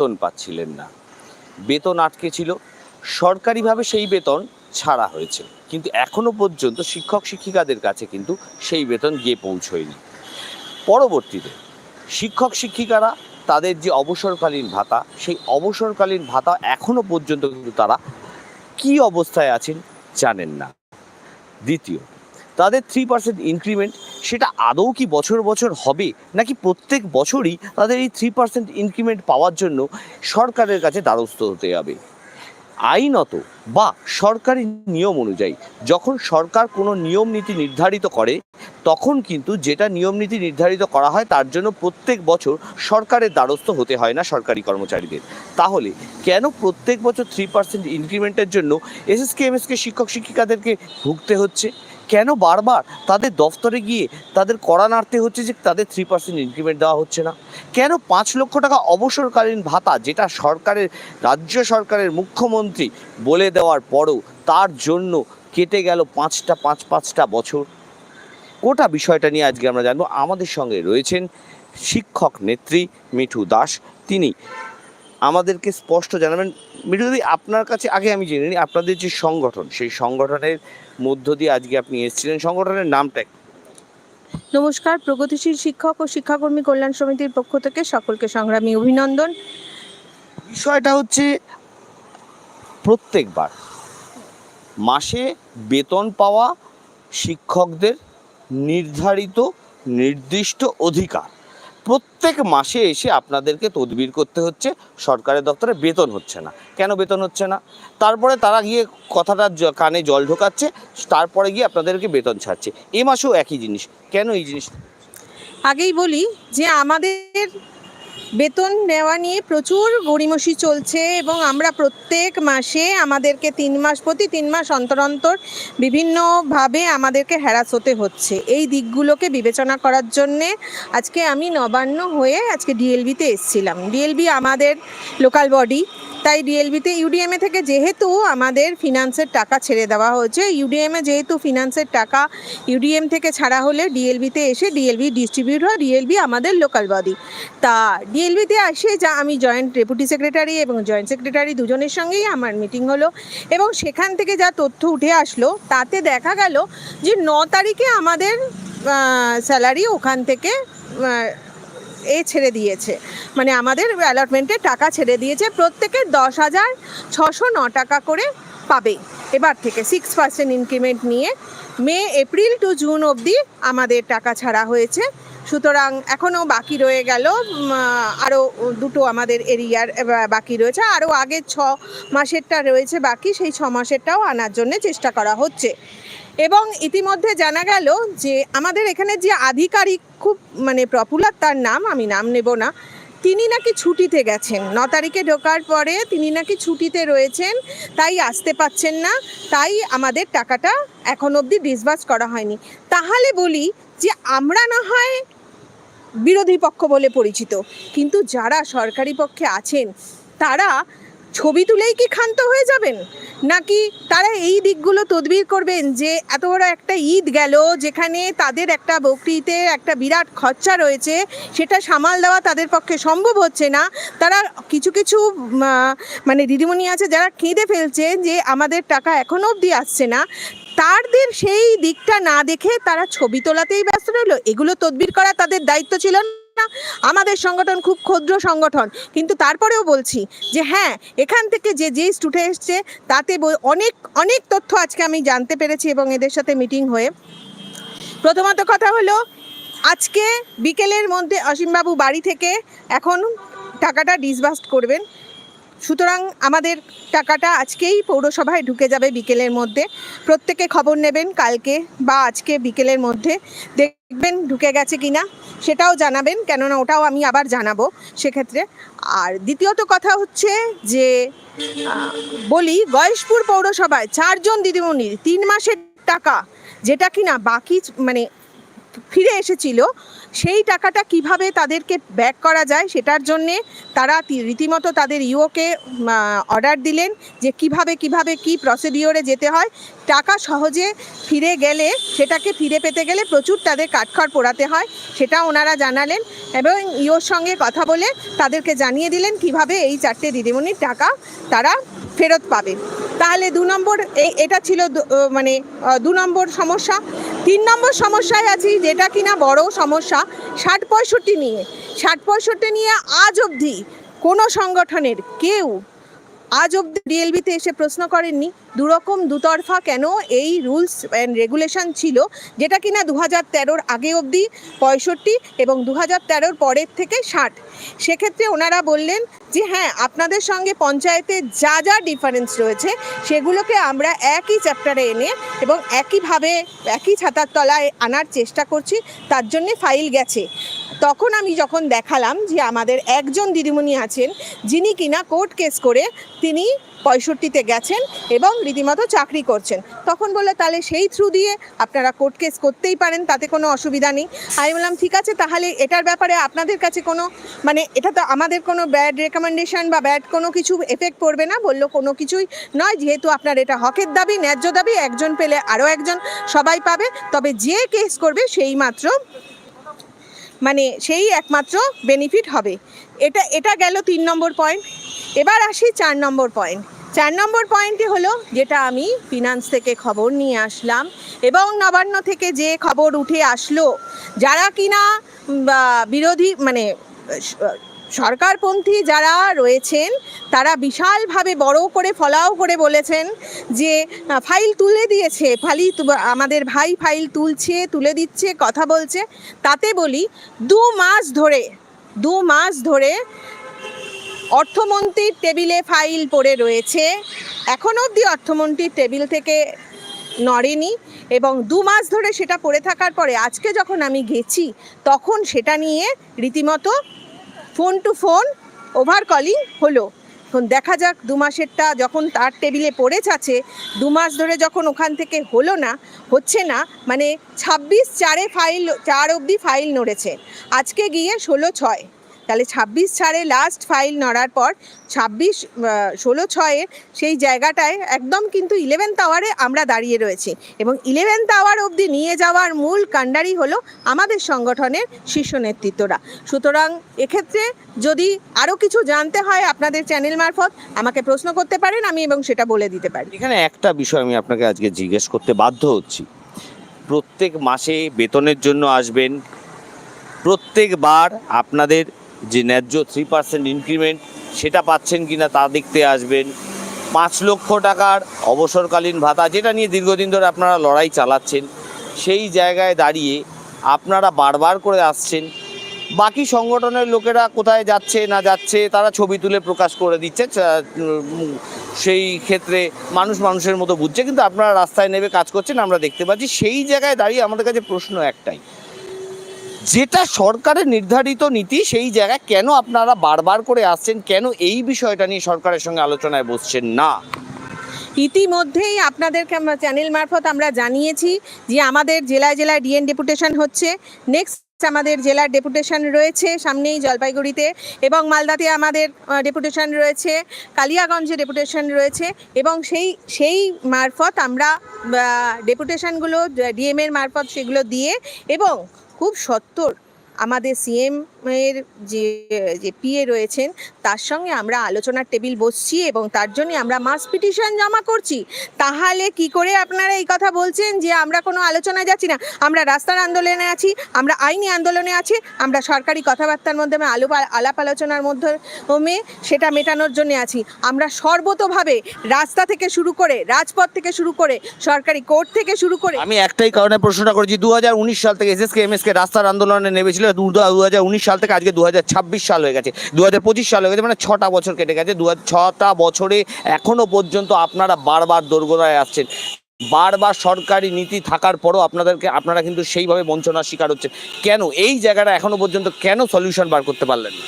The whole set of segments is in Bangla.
বেতন পাচ্ছিলেন না। বেতন আটকে ছিল। সরকারিভাবে সেই বেতন ছাড়া হয়েছে। কিন্তু এখনও পর্যন্ত শিক্ষক, শিক্ষিকাদের কাছে কিন্তু সেই বেতন গিয়ে পৌঁছয়নি। পরবর্তীতে শিক্ষক, শিক্ষিকারা তাদের যে অবসরকালীন ভাতা, সেই অবসরকালীন ভাতা এখনও পর্যন্ত কিন্তু তারা কি অবস্থায় আছেন জানেন না। দ্বিতীয়, তাদের থ্রি পার্সেন্ট ইনক্রিমেন্ট সেটা আদৌ কি বছর বছর হবে নাকি প্রত্যেক বছরই তাদের এই থ্রি পার্সেন্ট ইনক্রিমেন্ট পাওয়ার জন্য সরকারের কাছে দ্বারস্থ হতে হবে? আইনত বা সরকারি নিয়ম অনুযায়ী যখন সরকার কোনো নিয়ম নীতি নির্ধারিত করে, তখন কিন্তু যেটা নিয়ম নীতি নির্ধারিত করা হয় তার জন্য প্রত্যেক বছর সরকারের দ্বারস্থ হতে হয় না সরকারি কর্মচারীদের। তাহলে কেন প্রত্যেক বছর থ্রি পার্সেন্ট ইনক্রিমেন্টের জন্য এসএসকে, এমএসকে শিক্ষক, শিক্ষিকাদেরকে ভুগতে হচ্ছে? কেন বারবার তাদের দফতরে গিয়ে তাদের কড়া নাড়তে হচ্ছে যে তাদের থ্রি পার্সেন্ট ইনক্রিমেন্ট দেওয়া হচ্ছে না? কেন পাঁচ লক্ষ টাকা অবসরকালীন ভাতা যেটা সরকারের, রাজ্য সরকারের মুখ্যমন্ত্রী বলে দেওয়ার পরও তার জন্য কেটে গেল পাঁচটা, পাঁচ পাঁচটা বছর? গোটা বিষয়টা নিয়ে আজকে আমরা জানব। আমাদের সঙ্গে রয়েছেন শিক্ষক নেত্রী মিঠু দাস। তিনি আমাদেরকে স্পষ্ট জানাবেন। মিঠু দিদি আপনার কাছে আগে আমি জেনে নিই আপনাদের যে সংগঠন সেই সংগঠনের মধ্য দিয়ে আজকে আপনি এসেছিলেন। সংগঠনের নামটা নমস্কার প্রগতিশীল শিক্ষক ও শিক্ষাকর্মী কল্যাণ সমিতির পক্ষ থেকে সকলকে সংগ্রামী অভিনন্দন। বিষয়টা হচ্ছে প্রত্যেকবার মাসে বেতন পাওয়া শিক্ষকদের নির্ধারিত নির্দিষ্ট অধিকার। প্রত্যেক মাসে এসে আপনাদেরকে তদবির করতে হচ্ছে, সরকারের দপ্তরে বেতন হচ্ছে না। কেন বেতন হচ্ছে না? তারপরে তারা গিয়ে কথাটা কানে জল ঢোকাচ্ছে, তারপরে গিয়ে আপনাদেরকে বেতন ছাড়ছে। এ মাসেও একই জিনিস। কেন এই জিনিস? আগেই বলি যে আমাদের বেতন নেওয়া নিয়ে প্রচুর গড়িমসি চলছে এবং আমরা প্রত্যেক মাসে আমাদেরকে তিন মাস প্রতি তিন মাস অন্তর অন্তর বিভিন্নভাবে আমাদেরকে হ্যারাস হতে হচ্ছে। এই দিকগুলোকে বিবেচনা করার জন্যে আজকে আমি নবান্ন হয়ে আজকে ডিএলবিতে এসেছিলাম। ডিএলবি আমাদের লোকাল বডি তাই ডিএলবিতে ইউডিএমএ থেকে যেহেতু আমাদের ফিনান্সের টাকা ছেড়ে দেওয়া হয়েছে ইউডিএমএ যেহেতু ফিনান্সের টাকা ইউডিএম থেকে ছাড়া হলে ডিএলবিতে এসে ডিএলবি ডিস্ট্রিবিউট হয় ডিএলবি আমাদের লোকাল বডি তা ডিএলবিতে আসে, যা আমি জয়েন্ট ডেপুটি সেক্রেটারি এবং জয়েন্ট সেক্রেটারি দুজনের সঙ্গেই আমার মিটিং হলো। এবং সেখান থেকে যা তথ্য উঠে আসলো, তাতে দেখা গেল যে ন তারিখে আমাদের স্যালারি ওখান থেকে এ ছেড়ে দিয়েছে। মানে আমাদের অ্যালটমেন্টের টাকা ছেড়ে দিয়েছে প্রত্যেকের দশ হাজার ছশো ন টাকা করে পাবে। এবার থেকে সিক্স পার্সেন্ট ইনক্রিমেন্ট নিয়ে মে, এপ্রিল টু জুন অবধি আমাদের টাকা ছাড়া হয়েছে। সুতরাং এখনও বাকি রয়ে গেল আরও দুটো আমাদের এরিয়ার বাকি রয়েছে। আরও আগে ছ মাসেরটা রয়েছে বাকি, সেই ছ মাসেরটাও আনার জন্য চেষ্টা করা হচ্ছে। এবং ইতিমধ্যে জানা গেল যে আমাদের এখানে যে আধিকারিক খুব মানে পপুলার তার নাম, আমি নাম নেব না, তিনি নাকি ছুটিতে গেছেন। ন তারিখে ঢোকার পরে তিনি নাকি ছুটিতে রয়েছেন, তাই আসতে পাচ্ছেন না, তাই আমাদের টাকাটা এখন অবধি ডিসবার্স করা হয়নি। তাহলে বলি যে আমরা না হয় বিরোধী পক্ষ বলে পরিচিত। কিন্তু যারা সরকারি পক্ষে আছেন, তারা ছবি তুলেই কি ক্ষান্ত হয়ে যাবেন? নাকি তারা এই দিকগুলো তদবির করবেন যে এত বড় একটা ঈদ গেল, যেখানে তাদের একটা বকরিতে একটা বিরাট খরচা রয়েছে, সেটা সামাল দেওয়া তাদের পক্ষে সম্ভব হচ্ছে না। তারা কিছু কিছু মানে দিদিমণি আছে যারা কেঁদে ফেলছে যে আমাদের টাকা এখনও অবধি আসছে না। তাদের সেই দিকটা না দেখে তারা ছবি তোলাতেই ব্যস্ত রইল। এগুলো তদবির করা তাদের দায়িত্ব ছিল না। আমাদের সংগঠন খুব ক্ষুদ্র সংগঠন। কিন্তু তারপরেও বলছি যে হ্যাঁ এখান থেকে যে যেই স্টুডেন্ট এসছে, তাতে অনেক অনেক তথ্য আজকে আমি জানতে পেরেছি এবং এদের সাথে মিটিং হয়ে। প্রথমত কথা হলো, আজকে বিকেলের মধ্যে অসীমবাবু বাড়ি থেকে এখন টাকাটা ডিসবাস্ট করবেন। সুতরাং আমাদের টাকাটা আজকেই পৌরসভায় ঢুকে যাবে বিকেলের মধ্যে। প্রত্যেকে খবর নেবেন কালকে বা আজকে বিকেলের মধ্যে। দেখবেন ঢুকে গেছে কিনা, সেটাও জানাবেন, কেননা ওটাও আমি আবার জানাব সেক্ষেত্রে। আর দ্বিতীয়ত কথা হচ্ছে যে বলি, গয়েশপুর পৌরসভায় চারজন দিদিমণির তিন মাসের টাকা, যেটা কিনা বাকি মানে ফিরে এসেছিল, সেই টাকাটা কীভাবে তাদেরকে ব্যাক করা যায় সেটার জন্যে তারা রীতিমতো তাদের ইওকে অর্ডার দিলেন যে কীভাবে কীভাবে, কি প্রসিডিওরে যেতে হয়। টাকা সহজে ফিরে গেলে, সেটাকে ফিরে পেতে গেলে প্রচুর তাদের কাঠখড় পোড়াতে হয়, সেটা ওনারা জানালেন এবং ইওর সঙ্গে কথা বলে তাদেরকে জানিয়ে দিলেন কীভাবে এই চারটে দিদিমণির টাকা তারা ফেরত পাবে। তাহলে দু নম্বর এটা ছিল মানে দু নম্বর সমস্যা। তিন নম্বর সমস্যায় আছি, যেটা কিনা বড় সমস্যা, ষাট পঁয়ষট্টি নিয়ে। ষাট পঁয়ষট্টি নিয়ে আজ অবধি কোনো সংগঠনের কেউ আজ অব্দি ডিএলবিতে এসে প্রশ্ন করেননি, দুরকম দুতরফা কেন এই রুলস অ্যান্ড রেগুলেশন ছিল, যেটা কিনা দু হাজার তেরোর আগে অবধি পঁয়ষট্টি এবং দু হাজার তেরোর পরের থেকে ষাট। সেক্ষেত্রে ওনারা বললেন যে হ্যাঁ আপনাদের সঙ্গে পঞ্চায়েতে যা যা ডিফারেন্স রয়েছে, সেগুলোকে আমরা একই চ্যাপ্টারে এনে এবং একইভাবে একই ছাতার তলায় আনার চেষ্টা করছি, তার জন্যে ফাইল গেছে। তখন আমি যখন দেখালাম যে আমাদের একজন দিদিমণি আছেন, যিনি কিনা কোর্ট কেস করে তিনি পঁয়ষট্টিতে গেছেন এবং রীতিমতো চাকরি করছেন। তখন বলল, তাহলে সেই থ্রু দিয়ে আপনারা কোর্ট কেস করতেই পারেন, তাতে কোনো অসুবিধা নেই। আমি বললাম, ঠিক আছে, তাহলে এটার ব্যাপারে আপনাদের কাছে কোনো মানে এটা তো আমাদের কোনো ব্যাড রেকমেন্ডেশন বা ব্যাড কোনো কিছু এফেক্ট পড়বে না। বলল, কোনো কিছুই নয়, যেহেতু আপনার এটা হকের দাবি, ন্যায্য দাবি, একজন পেলে আরও একজন সবাই পাবে। তবে যে কেস করবে, সেই মাত্র মানে সেই একমাত্র বেনিফিট হবে। এটা এটা গেল তিন নম্বর পয়েন্ট এবার আসি চার নম্বর পয়েন্ট চার নম্বর পয়েন্টে হলো যেটা আমি ফিনান্স থেকে খবর নিয়ে আসলাম এবং নবান্ন থেকে যে খবর উঠে আসলো, যারা কিনা বিরোধী মানে সরকারপন্থী যারা রয়েছেন, তারা বিশালভাবে বড় করে, ফলাও করে বলেছেন যে ফাইল তুলে দিয়েছে, ফালি আমাদের ভাই ফাইল তুলছে, তুলে দিচ্ছে, কথা বলছে। তাতে বলি, দু মাস ধরে, দু মাস ধরে অর্থমন্ত্রীর টেবিলে ফাইল পড়ে রয়েছে। এখন অবধি অর্থমন্ত্রীর টেবিল থেকে নড়েনি এবং দু মাস ধরে সেটা পড়ে থাকার পরে আজকে যখন আমি গেছি, তখন সেটা নিয়ে রীতিমতো phone to phone over calling হলো। এখন দেখা যাক দু মাসেরটা যখন তার টেবিলে পড়ে আছে দু মাস ধরে যখন ওখান থেকে হলো না, হচ্ছে না মানে ছাব্বিশ চারে ফাইল, চার অবধি ফাইল নড়েছে। আজকে গিয়ে ষোলো ছয়। তাহলে ছাব্বিশ ছাড়ে লাস্ট ফাইল নড়ার পর ছাব্বিশ ষোলো ছয়ের সেই জায়গাটায় একদম কিন্তু ইলেভেন্থ আওয়ারে আমরা দাঁড়িয়ে রয়েছি। এবং ইলেভেন্থ আওয়ার অবধি নিয়ে যাওয়ার মূল কাণ্ডারি হলো আমাদের সংগঠনের শীর্ষ নেতৃত্বরা। সুতরাং এক্ষেত্রে যদি আরও কিছু জানতে হয় আপনাদের চ্যানেল মারফত, আমাকে প্রশ্ন করতে পারেন, আমি এবং সেটা বলে দিতে পারি। এখানে একটা বিষয় আমি আপনাকে আজকে জিজ্ঞেস করতে বাধ্য হচ্ছি। প্রত্যেক মাসে বেতনের জন্য আসবেন। প্রত্যেকবার আপনাদের যে ন্যায্য থ্রি পার্সেন্ট ইনক্রিমেন্ট সেটা পাচ্ছেন কি না তা দেখতে আসবেন। পাঁচ লক্ষ টাকার অবসরকালীন ভাতা যেটা নিয়ে দীর্ঘদিন ধরে আপনারা লড়াই চালাচ্ছেন, সেই জায়গায় দাঁড়িয়ে আপনারা বারবার করে আসছেন। বাকি সংগঠনের লোকেরা কোথায় যাচ্ছে, না যাচ্ছে, তারা ছবি তুলে প্রকাশ করে দিচ্ছে সেই ক্ষেত্রে মানুষ মানুষের মতো বুঝছে, কিন্তু আপনারা রাস্তায় নেমে কাজ করছেন, আমরা দেখতে পাচ্ছি। সেই জায়গায় দাঁড়িয়ে আমাদের কাছে প্রশ্ন একটাই যেটা সরকারের নির্ধারিত নীতি, সেই জায়গায় কেন আপনারা বারবার করে আসছেন? কেন এই বিষয়টা নিয়ে সরকারের সঙ্গে আলোচনায় বসছেন না? ইতিমধ্যেই আপনাদেরকে আমরা চ্যানেল মারফত আমরা জানিয়েছি যে আমাদের জেলায় জেলায় ডিএন ডেপুটেশন হচ্ছে। নেক্সট আমাদের জেলার ডেপুটেশন রয়েছে সামনেই জলপাইগুড়িতে এবং মালদাতে আমাদের ডেপুটেশন রয়েছে। কালিয়াগঞ্জে ডেপুটেশন রয়েছে এবং সেই সেই মারফত আমরা ডেপুটেশনগুলো ডিএমের মারফত সেগুলো দিয়ে এবং খুব সত্তর আমাদের সিএম এর যে যে পিএ রয়েছেন, তার সঙ্গে আমরা আলোচনার টেবিল বসছি এবং তার জন্য আমরা মাস পিটিশন জমা করছি। তাহলে কি করে আপনারা এই কথা বলছেন যে আমরা কোনো আলোচনায় যাচ্ছি না? আমরা রাস্তার আন্দোলনে আছি, আমরা আইনি আন্দোলনে আছি, আমরা সরকারি কথাবার্তার মাধ্যমে আলো, আলাপ আলোচনার মাধ্যমে সেটা মেটানোর জন্য আছি। আমরা সর্বতোভাবে রাস্তা থেকে শুরু করে, রাজপথ থেকে শুরু করে, সরকারি কোর্ট থেকে শুরু করে আমি একটাই কারণে প্রশ্নটা করেছি দু হাজার উনিশ সাল থেকে S S K SSK MSK রাস্তার আন্দোলনে নেমেছিল দু হাজার উনিশ সাল থেকে আজকে দুহাজার ছাব্বিশ সাল হয়ে গেছে। দুহাজার পঁচিশ সাল হয়ে গেছে মানে ছটা বছর কেটে গেছে। দু হাজার ছটা বছরে এখনও পর্যন্ত আপনারা বারবার দোরগোড়ায় আসছেন। বারবার সরকারি নীতি থাকার পরও আপনাদেরকে, আপনারা কিন্তু সেইভাবে বঞ্চনার শিকার হচ্ছেন। কেন? এই জায়গাটা এখনও পর্যন্ত কেন সলিউশন বার করতে পারলেন না?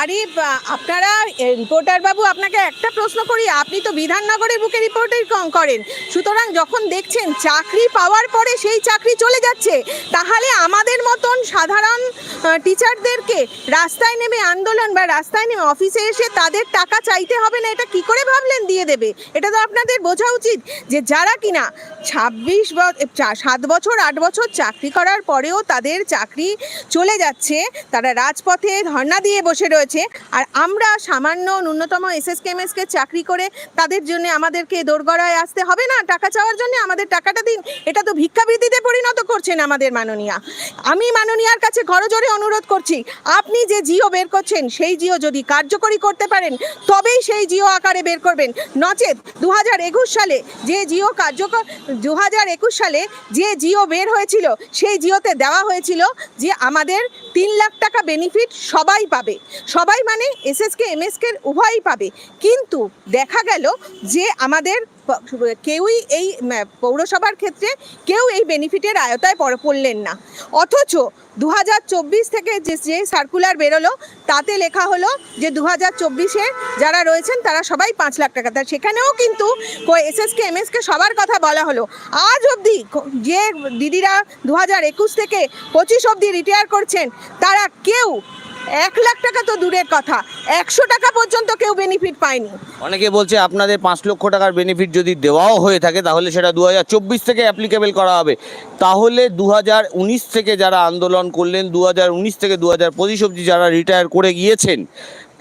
আরে আপনারা রিপোর্টার বাবু আপনাকে একটা প্রশ্ন করি। আপনি তো বিধাননগরের বুকে রিপোর্টার করেন। সুতরাং যখন দেখছেন চাকরি পাওয়ার পরে সেই চাকরি চলে যাচ্ছে, তাহলে আমাদের মতন সাধারণ টিচারদেরকে রাস্তায় নেমে আন্দোলন বা রাস্তায় নেমে অফিসে এসে তাদের টাকা চাইতে হবে না, এটা কি করে ভাবলেন দিয়ে দেবে? এটা তো আপনাদের বোঝা উচিত যে যারা কিনা ছাব্বিশ সাত বছর, আট বছর চাকরি করার পরেও তাদের চাকরি চলে যাচ্ছে, তারা রাজপথে ধর্না দিয়ে বসে রয়েছে আর আমরা সামান্য ন্যূনতম এসএসকেএমএসকে চাকরি করে তাদের জন্য আমাদেরকে দোরগড়ায় আসতে হবে না? টাকা চাওয়ার জন্য আমাদের টাকাটা দিন। এটা তো ভিক্ষাবৃত্তিতে পরিণত করছেন আমাদের মাননীয়া। আমি মাননীয়ার কাছে ঘরজোরে অনুরোধ করছি, আপনি যে জিও বের করছেন, সেই জিও যদি কার্যকরী করতে পারেন, তবেই সেই জিও আকারে বের করবেন। নচেত দু হাজার একুশ সালে যে জিও কার্যকর দু হাজার একুশ সালে যে জিও বের হয়েছিল, সেই জিওতে দেওয়া হয়েছিল যে আমাদের তিন লাখ টাকা বেনিফিট সবাই পাবে। সবাই মানে এসএসকে এমএসকে উভয়ই পাবে। কিন্তু দেখা গেল যে আমাদের কেউই এই পৌরসভার ক্ষেত্রে কেউ এই বেনিফিটের আয়তায় পড়- পড়লেন না। অথচ দু হাজার চব্বিশ থেকে যে যে সার্কুলার বেরোলো, তাতে লেখা হলো যে দু হাজার যারা রয়েছেন, তারা সবাই পাঁচ লাখ টাকা। তা সেখানেও কিন্তু এসএসকে এমএসকে সবার কথা বলা হলো। আজ অবধি যে দিদিরা দু হাজার একুশ থেকে পঁচিশ অবধি রিটায়ার করছেন, তারা কেউ এক লাখ টাকা তো দূরের কথা। একশো টাকা পর্যন্ত কেউ বেনিফিট পায়নি। অনেকে বলছে আপনাদের পাঁচ লক্ষ টাকার বেনিফিট যদি দেওয়াও হয়ে থাকে তাহলে সেটা দু হাজার চব্বিশ থেকে অ্যাপ্লিকেবল করা হবে। তাহলে দু হাজার উনিশ থেকে যারা আন্দোলন করলেন দু হাজার উনিশ থেকে দু হাজার পঁচিশ অবধি যারা রিটায়ার করে গিয়েছেন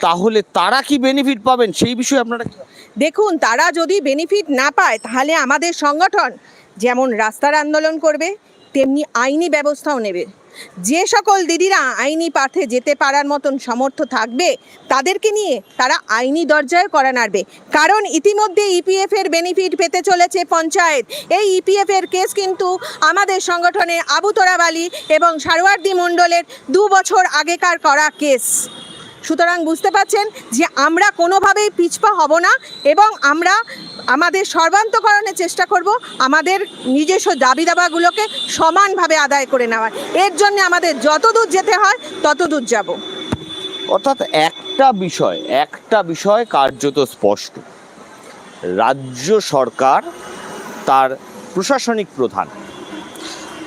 তাহলে তারা কি বেনিফিট পাবেন? সেই বিষয়ে আপনারা দেখুন তারা যদি বেনিফিট না পায় তাহলে আমাদের সংগঠন যেমন রাস্তার আন্দোলন করবে তেমনি আইনি ব্যবস্থাও নেবে। যে সকল দিদিরা আইনি পাথে যেতে পারার মতন সমর্থ থাকবে, তাদেরকে নিয়ে তারা আইনি দরজায় করা নাড়বে। কারণ ইতিমধ্যে ইপিএফ এর বেনিফিট পেতে চলেছে পঞ্চায়েত। এই ইপিএফ এর কেস কিন্তু আমাদের সংগঠনে আবু তোরাবালি এবং সারোয়ার্দি মণ্ডলের দু বছর আগেকার করা কেস সুতরাং বুঝতে পারছেন যে আমরা কোনোভাবেই পিছপা হব না এবং আমরা আমাদের সর্বান্তকরণের চেষ্টা করব আমাদের নিজস্ব দাবি দাবাগুলোকে সমানভাবে আদায় করে নেওয়ার। এর জন্য আমাদের যত দূর যেতে হয় তত দূর যাব। অর্থাৎ একটা বিষয় একটা বিষয় কার্যত স্পষ্ট। রাজ্য সরকার তার প্রশাসনিক প্রধান।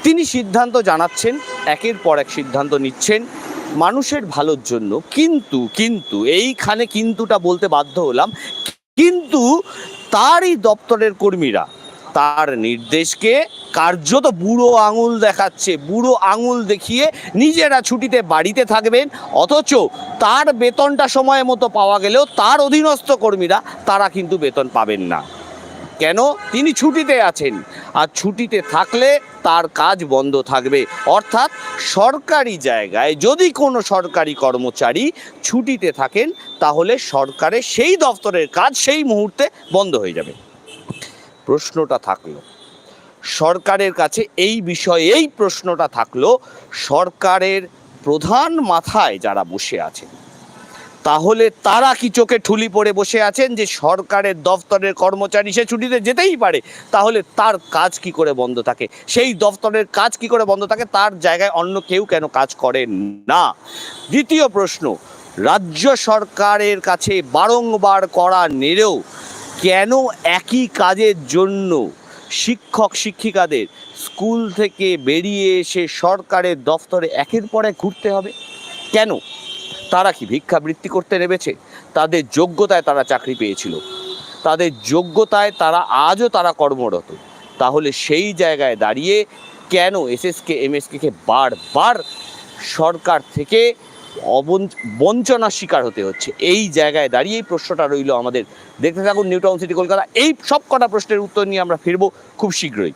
তিনি সিদ্ধান্ত জানাচ্ছেন, একের পর এক সিদ্ধান্ত নিচ্ছেন মানুষের ভালোর জন্য কিন্তু কিন্তু, এইখানে কিন্তুটা বলতে বাধ্য হলাম, কিন্তু তারই দপ্তরের কর্মীরা তার নির্দেশকে কার্যত বুড়ো আঙুল দেখাচ্ছে, বুড়ো আঙুল দেখিয়ে নিজেরা ছুটিতে বাড়িতে থাকবেন, অথচ তার বেতনটা সময় মতো পাওয়া গেলেও তার অধীনস্থ কর্মীরা, তারা কিন্তু বেতন পাবেন না। কেন? তিনি ছুটিতে আছেন। আর ছুটিতে থাকলে তার কাজ বন্ধ থাকবে। অর্থাৎ সরকারি জায়গায় যদি কোনো সরকারি কর্মচারী ছুটিতে থাকেন, তাহলে সরকারের সেই দফতরের কাজ সেই মুহূর্তে বন্ধ হয়ে যাবে। প্রশ্নটা থাকল, সরকারের কাছে এই বিষয়ে এই প্রশ্নটা থাকল, সরকারের প্রধান মাথায় যারা বসে আছেন তাহলে তারা কি চোখে ঠুলি পড়ে বসে আছেন যে সরকারের দফতরের কর্মচারী সে ছুটিতে যেতেই পারে? তাহলে তার কাজ কি করে বন্ধ থাকে? সেই দফতরের কাজ কি করে বন্ধ থাকে? তার জায়গায় অন্য কেউ কেন কাজ করেন না? দ্বিতীয় প্রশ্ন, রাজ্য সরকারের কাছে বারংবার করা নেড়েও কেন একই কাজের জন্য শিক্ষক, শিক্ষিকাদের স্কুল থেকে বেরিয়ে এসে সরকারের দফতরে একের পর ঘুরতে হবে? কেন? তারা কি ভিক্ষাবৃত্তি করতে নেমেছে? তাদের যোগ্যতায় তারা চাকরি পেয়েছিল। তাদের যোগ্যতায় তারা আজও তারা কর্মরত। তাহলে সেই জায়গায় দাঁড়িয়ে কেন এসএসকে, এমএসকে বারবার সরকার থেকে বঞ্চনার শিকার হতে হচ্ছে? এই জায়গায় দাঁড়িয়ে এই প্রশ্নটা রইল আমাদের। দেখতে থাকুন নিউ টাউন সিটি কলকাতা এই সব কটা প্রশ্নের উত্তর নিয়ে আমরা ফিরবো খুব শীঘ্রই।